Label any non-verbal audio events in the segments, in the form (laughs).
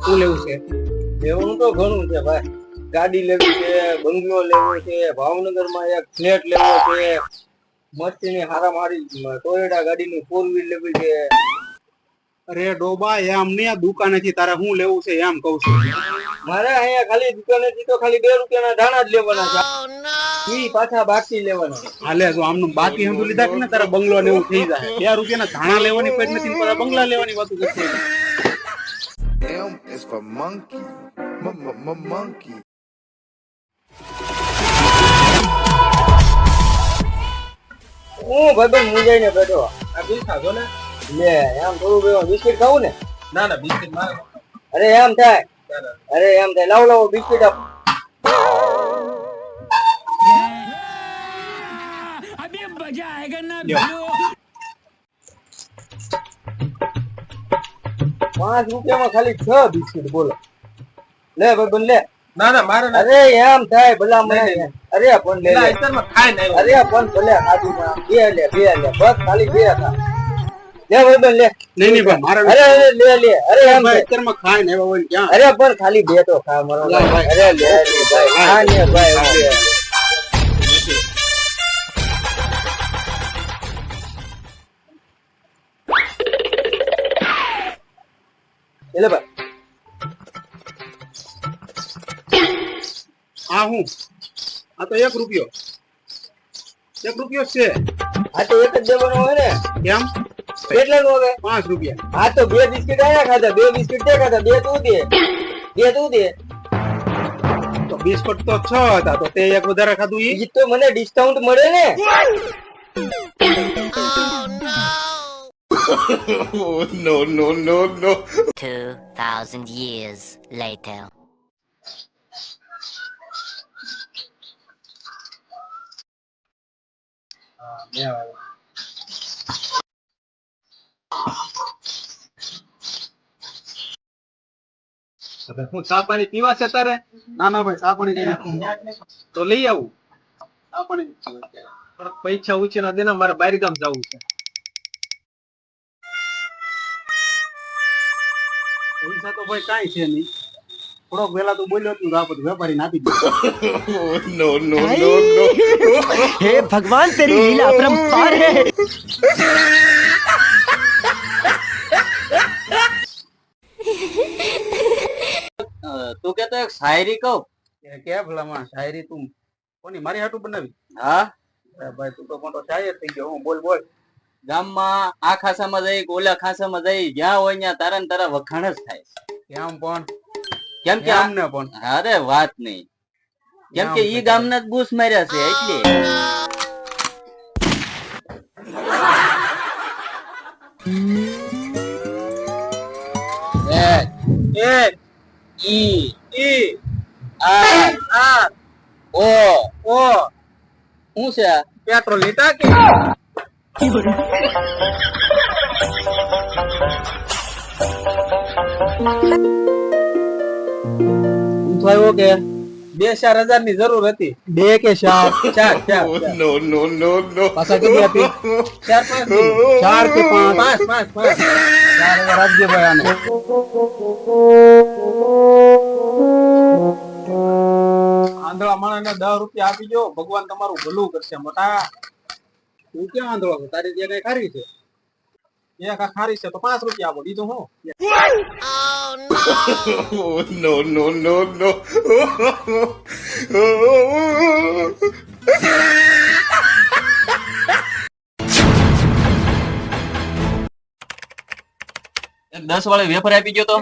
છે. લેવું તો ઘણું છે ભાઈ. ગાડી લેવી છે બંગલો લેવો છે ભાવનગરમાં એક ફ્લેટ લેવો છે. મસ્તીની હારા મારી ટોયોટા ગાડીની ફોર વ્હીલ લેવી છે. અરે ડોબા એમ નહીં આ દુકાનેથી તારે શું લેવું છે એમ કઉ છું. મારે અહીંયા ખાલી દુકાનેથી તો ખાલી બે રૂપિયાના ધાણા જ લેવાના છે. ઈ પાછા બાકી લેવાના હાલે જો આમનું બાકી હંધું લીધા કે ને તારા બંગલો ને એવું થઈ જાય. બે રૂપિયાના ધાણા લેવાની પેટ નથી ને બંગલા લેવાની વાત કરશે M is for monkey. M- m- m- monkey. હું ભાઈ મુંજાઈને બેઠો આ બિલ ખાધો ને લે એમ થોડું બેવું બિસ્કિટ ખાવું ને ના ના બિસ્કિટ મારે અરે એમ થાય અરે એમ થાય લાવ લાવ બિસ્કિટ આપ પાંચ રૂપિયામાં ખાલી છ બિસ્કિટ બોલો. લે ભાઈ બન લે. ના ના મારે અરે એમ થાય ભલા મને. અરે પણ લે. અરે પણ ભલે ના. બે લે બે લે. બસ ખાલી બે હતા. લે ભાઈ બન લે. નહીં નહીં ભાઈ મારે અરે અરે લે લે. અરે એમ ભાઈ થાય. અત્યારમાં ખાય ને હોય ક્યાં? અરે પણ ખાલી બે તો ખા મારો. અરે લે ભાઈ. ખા ને ભાઈ એટલે ભાઈ. હા હું? આ તો એક રૂપિયો. એક રૂપિયો છે. આ તો એક જ દેવાનો હોય ને. કેમ? કેટલા નું હવે પાંચ રૂપિયા. આ તો બે બિસ્કિટ આયા ખાધા બે બિસ્કિટ તે ખાધા બે તું દે. બે તું દે. તો બિસ્કટ તો છ હતા તો તે એક વધારે ખાધું એ ઈ તો મને ડિસ્કાઉન્ટ મળે ને. (laughs) no no no no. 2,000 years later. હવે હું ચા પાણી પીવા છે તારે? ના ના ભાઈ ચા પાણી તો લઈ આવું. ચા પાણી પૈસા ઉછીના દેના મારે બહાર ગામ જવું છે. પૈસા તો ભાઈ કાંઈ છે નહીં. થોડોક વેલા તો બોલ્યો તું રાપત વેપારી નાપી દીધો. નો નો નો નો હે ભગવાન તેરી લીલા અપરંપાર હે. તું કે તો એક શાયરી કહું? કે ભલામાં શાયરી તું. કોની મારી હાટું બનાવી? હા? ભાઈ તું તો મોટો શાયર થઈ ગયો. હું બોલ બોલ. ગામમાં આ ખાસામાં જઈ ઓલા ખાસામાં જઈ જ્યાં હોય ત્યાં તારા તારા વખાણ જ થાય. કેમ પણ? કેમ કે આમને પણ. અરે વાત નહીં. કેમ કે ઈ ગામના જ બૂસ માર્યા છે એટલે. એ ઈ ઈ આ આ ઓ ઓ. શું છે? પેટ્રોલ લીધા કે? ઊંધો કે બે ચાર હજારની જરૂર હતી. બે કે ચાર? ચાર ચાર Oh ચાર. પાછા કેટલી પાંચ ચાર કે પાંચ. પાંચ પાંચ પાંચ. ચાર હજાર આપજે ભાઈ આને. આંધળા માણસ ને દસ રૂપિયા આપી દો ભગવાન તમારું ભલું કરશે મોટા. તું ક્યાં આંધળો છો તારી જે કઈ ખારી છે એક આ ખારી છે તો પાંચ રૂપિયા આપો બીજું હું Oh (laughs) no. No no no. એક દસ વાળી વેફર આપી ગયો તો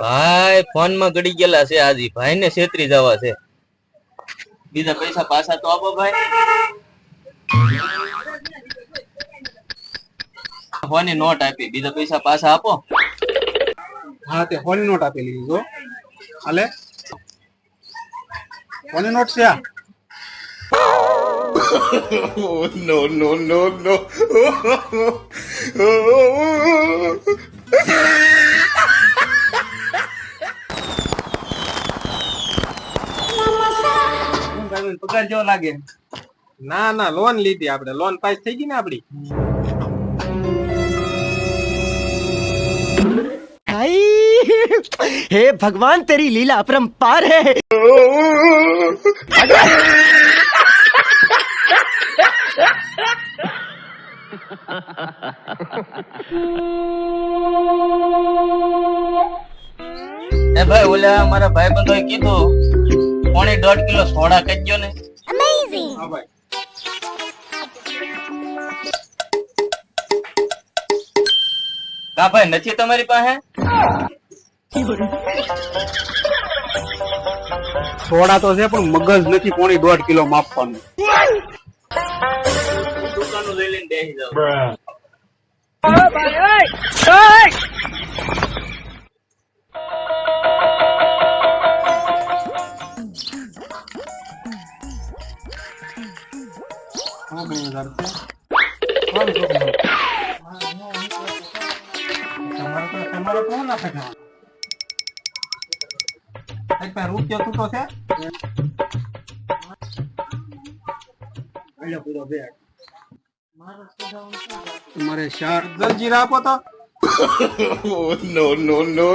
ભાઈ ફોનમાં ગડી ગયેલા છે આજી. ભાઈ ને છેતરી જવા છે. બીજા પૈસા પાછા તો આપો ભાઈ. ફોનની નોટ આપી. બીજા પૈસા પાછા આપો. હા તે હોની નોટ આપી જો. હાલે. હોની નોટ છે આ? નો no no no no. આવીને પગાર જેવો લાગે. ના ના લોન લીધી આપણે. લોન પાસ થઈ ગઈ ને આપડી હે ભગવાન તેરી લીલા અપરંપાર હે. ભાઈ ઓલા મારા ભાઈ બંધોએ કીધું પોણી દોઢ કિલો સોડા કજ્યો ને. હા ભાઈ. કા ભાઈ નથી તમારી પાસે? સોડા તો છે પણ મગજ નથી પોણી દોઢ કિલો માપવાનું. દુકાનો લઈ લઈને બેસી જાવ હા બે હજાર છે કોણ છોકરો? તમારે તો તમારે તો ના થશે એક પાસે રૂપિયો તૂટો છે તમારે ચાર જલજીરા આપો તો Oh, no, no, no,